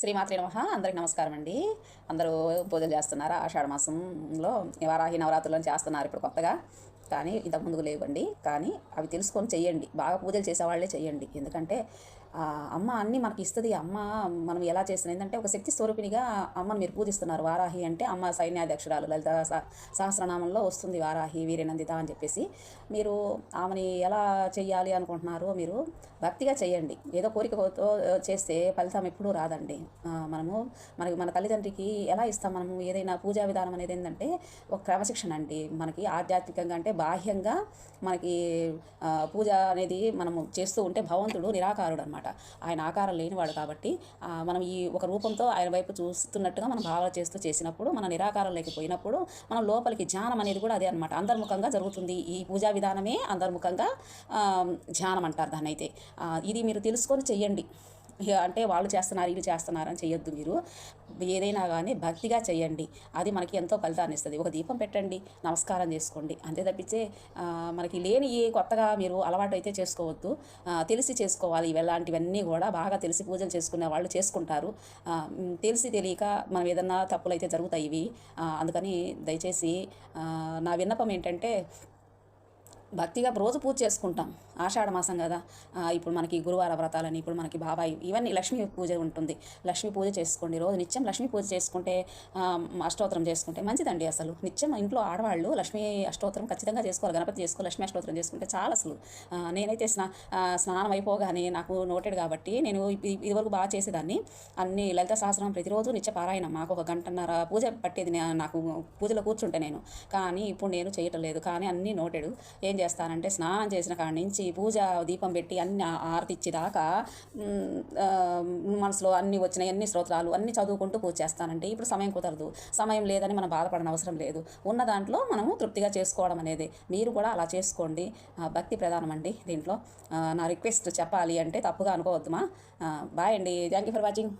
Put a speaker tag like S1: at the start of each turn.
S1: శ్రీమాత్రి నమ. అందరికి నమస్కారం అండి. అందరూ పూజలు చేస్తున్నారా? ఆషాఢ మాసంలో వారాహి నవరాత్రులను చేస్తున్నారు ఇప్పుడు కొత్తగా. కానీ ఇంతకు ముందుకు లేవండి. కానీ అవి తెలుసుకొని చెయ్యండి. బాగా పూజలు చేసేవాళ్ళే చేయండి ఎందుకంటే అమ్మ అన్నీ మనకి ఇస్తుంది. అమ్మ మనం ఎలా చేసిన ఏంటంటే ఒక శక్తి స్వరూపినిగా అమ్మను మీరు పూజిస్తున్నారు. వారాహి అంటే అమ్మ సైన్యాధ్యక్షురాలు లలిత సహ- సహస్రనామంలో వస్తుంది వారాహి వీరేనందిత అని చెప్పేసి. మీరు ఆమెని ఎలా చేయాలి అనుకుంటున్నారో మీరు భక్తిగా చేయండి ఏదో కోరికతో చేస్తే ఫలితం ఎప్పుడూ రాదండి. మనము మనకి మన తల్లిదండ్రికి ఎలా ఇస్తాం మనము? ఏదైనా పూజా విధానం అనేది ఏంటంటే ఒక క్రమశిక్షణ అండి. మనకి ఆధ్యాత్మికంగా అంటే బాహ్యంగా మనకి పూజ అనేది మనము చేస్తూ ఉంటే భగవంతుడు నిరాకారుడు అనమాట ఆయన ఆకారం లేనివాడు కాబట్టి మనం ఈ ఒక రూపంతో ఆయన వైపు చూస్తున్నట్టుగా మనం భావన చేస్తూ చేసినప్పుడు మన నిరాకారం లేకపోయినప్పుడు మనం లోపలికి ధ్యానం అనేది కూడా అదే అనమాట అంతర్ముఖంగా జరుగుతుంది. ఈ పూజా విధానమే అంతర్ముఖంగా ధ్యానం అంటారు దాన్ని అయితే ఇది మీరు తెలుసుకొని చెయ్యండి. అంటే వాళ్ళు చేస్తున్నారు వీళ్ళు చేస్తున్నారు అని మీరు. ఏదైనా కానీ భక్తిగా చేయండి అది మనకి ఎంతో ఫలితాన్ని ఇస్తుంది. ఒక దీపం పెట్టండి నమస్కారం చేసుకోండి. అంతే తప్పించే మనకి లేని ఏ కొత్తగా మీరు అలవాటు అయితే చేసుకోవద్దు. తెలిసి చేసుకోవాలి. ఇలాంటివన్నీ కూడా బాగా తెలిసి పూజలు చేసుకునే వాళ్ళు చేసుకుంటారు. తెలిసి తెలియక మనం ఏదన్నా తప్పులు అయితే జరుగుతాయి ఇవి. అందుకని దయచేసి నా విన్నపం ఏంటంటే భక్తిగా రోజు పూజ చేసుకుంటాం. ఆషాఢ మాసం కదా. ఇప్పుడు మనకి గురువార వ్రతాలని ఇప్పుడు మనకి బాబాయి ఇవన్నీ లక్ష్మీ పూజ ఉంటుంది. లక్ష్మీ పూజ చేసుకోండి. రోజు నిత్యం లక్ష్మీ పూజ చేసుకుంటే ఆ, అష్టోత్తరం చేసుకుంటే మంచిదండి అసలు. నిత్యం ఇంట్లో ఆడవాళ్ళు లక్ష్మీ అష్టోత్తరం ఖచ్చితంగా చేసుకోవాలి. గణపతి చేసుకో లక్ష్మీ అష్టోత్తరం చేసుకుంటే చాలా అసలు. నేనైతే స్నా స్నానం అయిపోగానే నాకు నోటెడ్ కాబట్టి నేను ఇది ఇదివరకు బాగా చేసేదాన్ని. అన్ని లలిత సహస్రం ప్రతిరోజు నిత్య పారాయణం. మాకు ఒక గంటన్నర పూజ పట్టేది నాకు పూజలో కూర్చుంటే నేను. కానీ ఇప్పుడు నేను చేయటం లేదు. కానీ అన్నీ నోటెడు ఏం చేస్తానంటే స్నానం చేసిన కాడ నుంచి పూజ దీపం పెట్టి అన్ని ఆ- ఆరతి ఇచ్చేదాకా మనసులో అన్ని వచ్చినాయి అన్ని స్తోత్రాలు అన్ని చదువుకుంటూ పూజ చేస్తానంటే ఇప్పుడు సమయం కుదరదు. సమయం లేదని మనం బాధపడన అవసరం లేదు. ఉన్న దాంట్లో మనము తృప్తిగా చేసుకోవడం అనేది. మీరు కూడా అలా చేసుకోండి. భక్తి ప్రధానం అండి దీంట్లో. నా రిక్వెస్ట్ చెప్పాలి అంటే తప్పుగా అనుకోవద్దుమా? బాయ్ అండి. Thank you for watching.